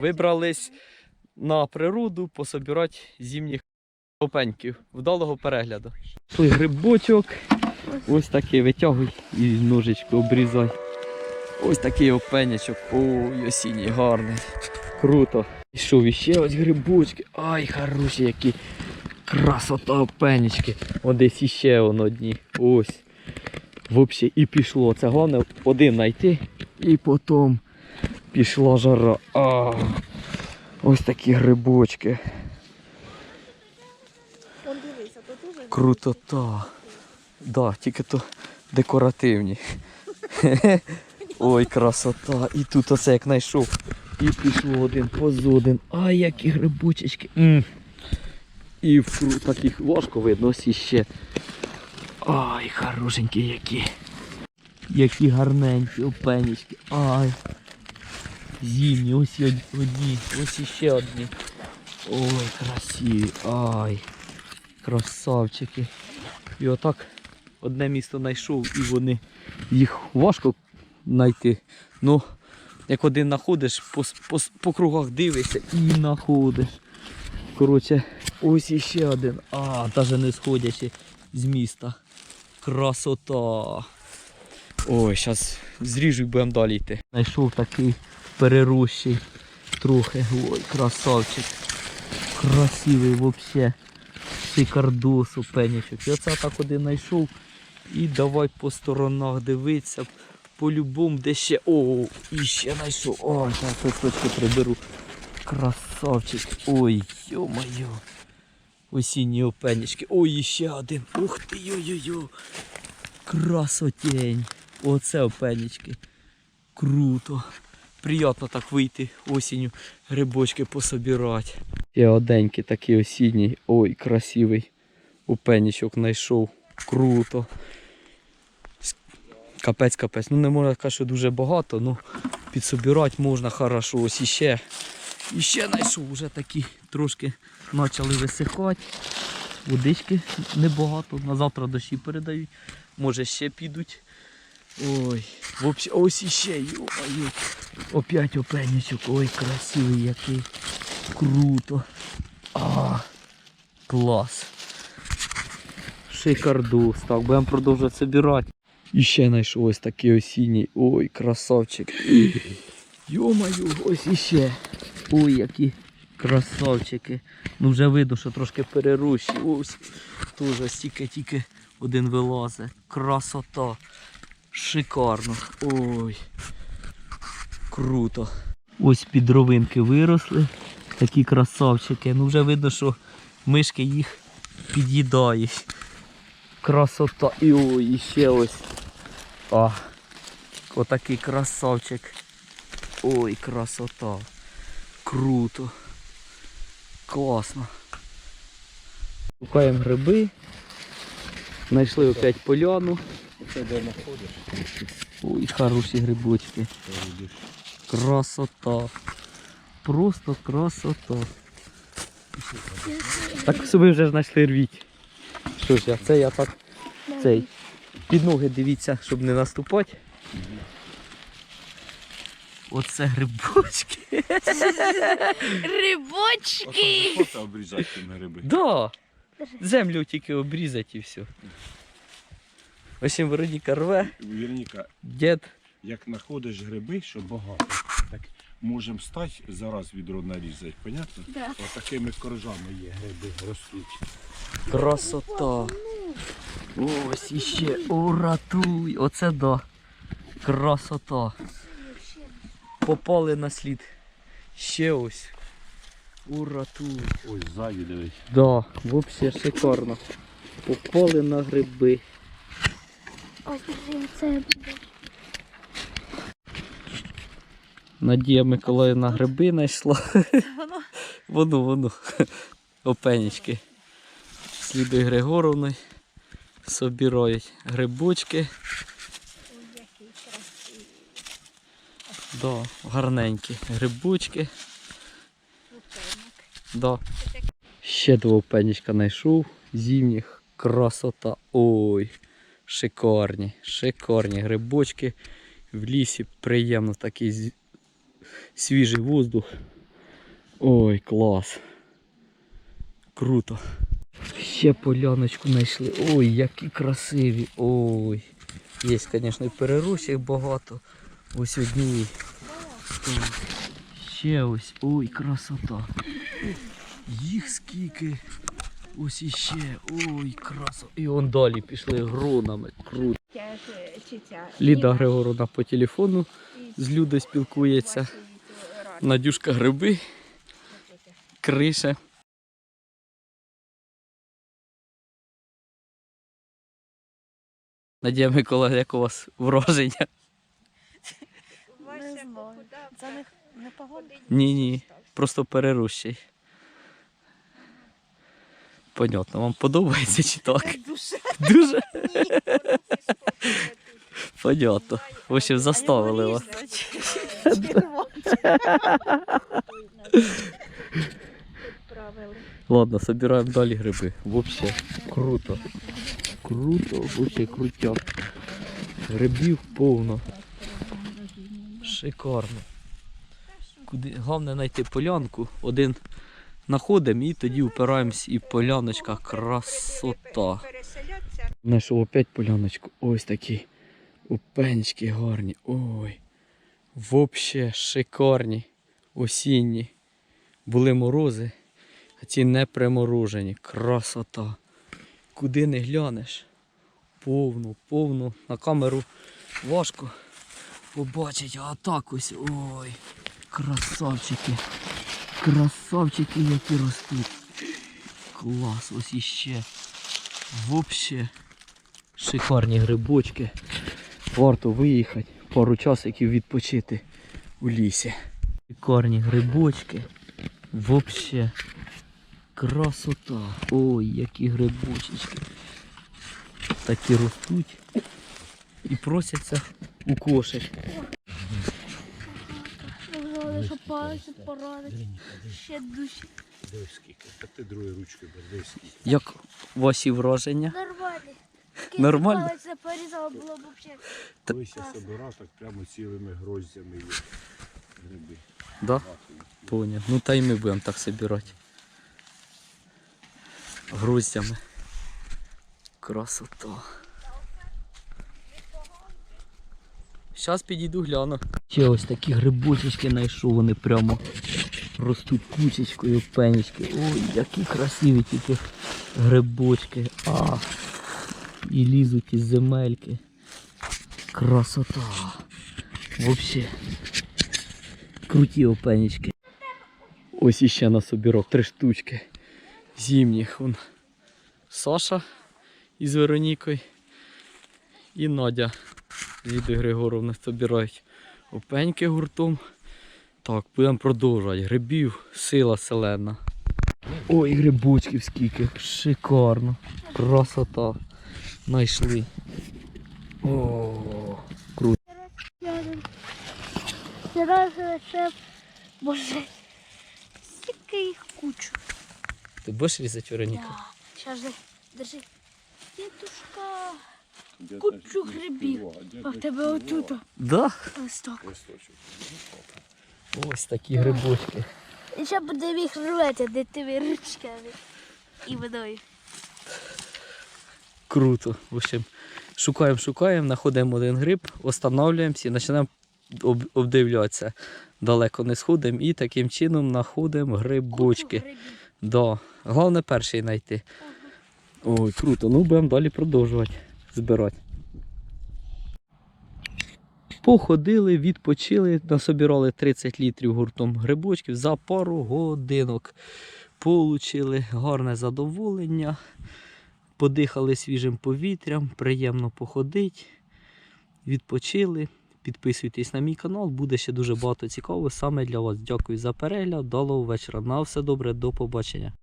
Вибрались на природу пособирати зимніх опеньків. Вдалого перегляду. Грибочок. Ось такий витягуй і ножичку обрізай. Ось такий опенячок. Ой, осінній гарний. Круто. Ішов іще ось грибочки. Ай, хороші які. Красота опенечки. О, десь іще воно одні. Ось. Взагалі і пішло. Це головне один знайти і потім пішла жара. А, ось такі грибочки. Крутота. Да, тільки то декоративні. Ой, красота. І тут оце як знайшов. І пішло один поз один. Ай, які грибочечки. І в кру- таких важко видно, ось іще. Ай, хорошенькі які. Які гарненькі опенічки. Ай. Зімні, ось одні, ось іще одні. Ой, красиві. Ай. Красавчики. І отак одне місто знайшов і вони їх важко знайти. Ну, як один знаходиш, по, по, по кругах дивишся і знаходиш. Коротше, ось іще один. А, навіть не сходячи з міста. Красота. Ой, зараз зріжу і будемо далі йти. Знайшов такий перерощий трохи. Ой, красавчик. Красивий взагалі. Шикардос у пенічок. Я це так один знайшов. І давай по сторонах дивитися. По-любому, де ще. О, і ще знайшов. Ой, так точки приберу. Красавчик. Ой, йо-моє. Осінні опенічки. Ой, і ще один. Ух ти, йо-йо-йо. Красотень. Оце опенічки. Круто. Приємно так вийти осінню, грибочки пособирати. Є оденький такий осінній. Ой, красивий. Опенічок знайшов. Круто. Капець, капець. Ну не можна сказати, що дуже багато, ну підсобирати можна хорошо. Ось іще. Іще знайшов вже такі трошки почали висихати. Водички небагато. На завтра дощі передають. Може ще підуть. Ой, вообще, ось іще, йо-моє. Опять опенючок. Ой, красивий який. Круто. А, клас. Шикардус. Так, будемо продовжувати збирати. І ще знайшов ось такий осінній. Ой, красавчик. Йо-моє, ось іще. Ой, які красавчики. Ну вже видно, що трошки перерощі. Ось теж стільки-тільки один вилазить. Красота. Шикарно. Ой. Круто. Ось підровинки виросли. Такі красавчики. Ну вже видно, що мишки їх під'їдають. Красота. І ой, і ще ось. А. Отакий красавчик. Ой, красота. Круто. Класно. Шукаємо гриби. Знайшли опять поляну. Це де знаходиш, Ой, хороші грибочки. Красота. Просто красота. Так собі вже знайшли рвіть. Що ж я, це я так цей. Під ноги дивіться, щоб не наступати. Оце грибочки. Рибочки! Охота обрізати тими гриби. Да. Землю тільки обрізати і все. Ось Вероніка рве, Вірніка, дід. як знаходиш гриби, що багато, так можемо стати зараз відро нарізати, понятно? Да. Ось такими коржами є гриби, ростуть. Красота. Ось іще. Уратуй. Оце да. Красота. Попали на слід. Ще ось. Уратуй. Ось ззаді дивись. Да, взагалі шикарно. Попали на гриби. Ось держи, це буде. Надія Миколаївна гриби знайшла. Воно Воно, воно. Опенічки. Сліди Григоровни. Собирають грибочки. Да, гарненькі грибочки. Да. Ще два пенічка знайшов. Зимніх. Красота. Ой. Шикарні, шикарні грибочки. В лісі приємно такий свіжий воздух. Ой, клас. Круто. Ще поляночку знайшли. Ой, які красиві. Ой. Є, звісно, перерощих багато. Ось одні. Ще ось. Ой, красота. Їх скільки. Ось іще. Ой, красота. І он далі пішли гронами. Круто. Ліда Ніна Григоровна по телефону з Людою спілкується. Надюшка гриби, криша. Надія Микола, як у вас враження? Не знаю. Це не, не погода. Ні, ні, просто перерощий. Понятно, вам подобається чи так? Дуже тут. понятно. В общем, заставили вас. Ладно, собираємо далі гриби. Вообще круто. Круто, вообще крутяк. Грибів повно. Шикарно. Куди? Головне знайти полянку. Один знаходимо і тоді упираємось і поляночка красота. Знайшов опять поляночку. Ось такі опенечки гарні. Ой. Вообще шикарні. Осінні. Були морози, а ці не приморожені. Красота. Куди не глянеш? Повно, повно. На камеру важко побачити, а так ось. Ой. Красавчики. Красавчики, які ростуть. Клас, ось іще. Вообще шикарні грибочки. Варто виїхати, пару часиків відпочити у лісі. Шикарні грибочки. Вообще красота. Ой, які грибочечки. Такі ростуть і просяться у кошик. Можливо, що пальці поранить. Ще душі. Дивись скільки. Та ти другою ручкою бери, скільки. Як ваші враження? Нормально. Нормально? Це порізало було б взагалі. Колись я собирав, так прямо цілими гроздями є гриби. Да? Понял. Ну та й ми будемо так собирати. Груздями. Красота. Зараз підійду гляну. Ще ось такі грибочечки знайшов, вони прямо ростуть кучечкою, пенечки. Ой, які красиві тільки грибочки. А, і лізуть із земельки. Красота. Вообще. Круті опенечки. Ось іще на собірок три штучки. Зимніх. Вон. Саша із Веронікою і Надя з Лідою Григоровною собирають опеньки гуртом. Так, будемо продовжувати. Грибів сила селена. Ой, грибочків скільки. Шикарно. Красота. Найшли. О, круто. Зараз ще, боже, скільки їх кучу. Ти будеш різати Вероніка? Да. Щас, держи. Дідушка, Кучу грибів. а в тебе отут. Да. Ось. Листочок. Ось такі грибочки. І ще буде їх рвати, де тими ручками і водою. Круто. В общем, шукаємо, шукаємо, знаходимо один гриб, останавливаємося і починаємо обдивлятися. Далеко не сходимо і таким чином знаходимо грибочки. Да. Головне перший знайти. Ой, круто. Ну будемо далі продовжувати збирати. Походили, відпочили, насобирали 30 літрів гуртом грибочків за пару годинок. Получили гарне задоволення, подихали свіжим повітрям, приємно походити, відпочили. Підписуйтесь на мій канал, буде ще дуже багато цікавого саме для вас. Дякую за перегляд, далого вечора. На все добре, до побачення.